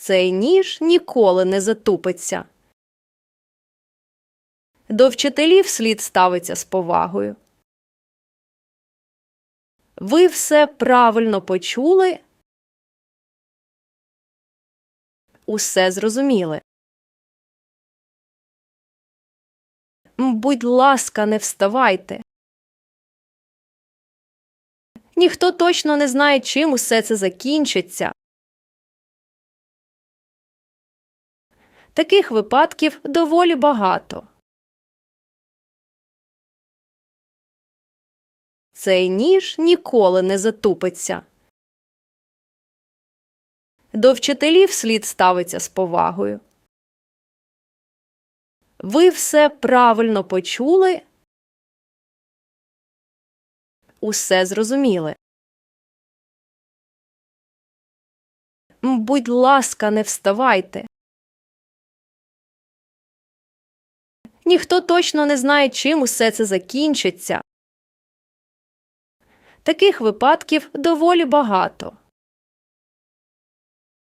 Цей ніж ніколи не затупиться. До вчителів слід ставиться з повагою. Ви все правильно почули. Усе зрозуміли. Будь ласка, не вставайте. Ніхто точно не знає, чим усе це закінчиться. Таких випадків доволі багато. Цей ніж ніколи не затупиться. До вчителів слід ставиться з повагою. Ви все правильно почули. Усе зрозуміли. Будь ласка, не вставайте. Ніхто точно не знає, чим усе це закінчиться. Таких випадків доволі багато.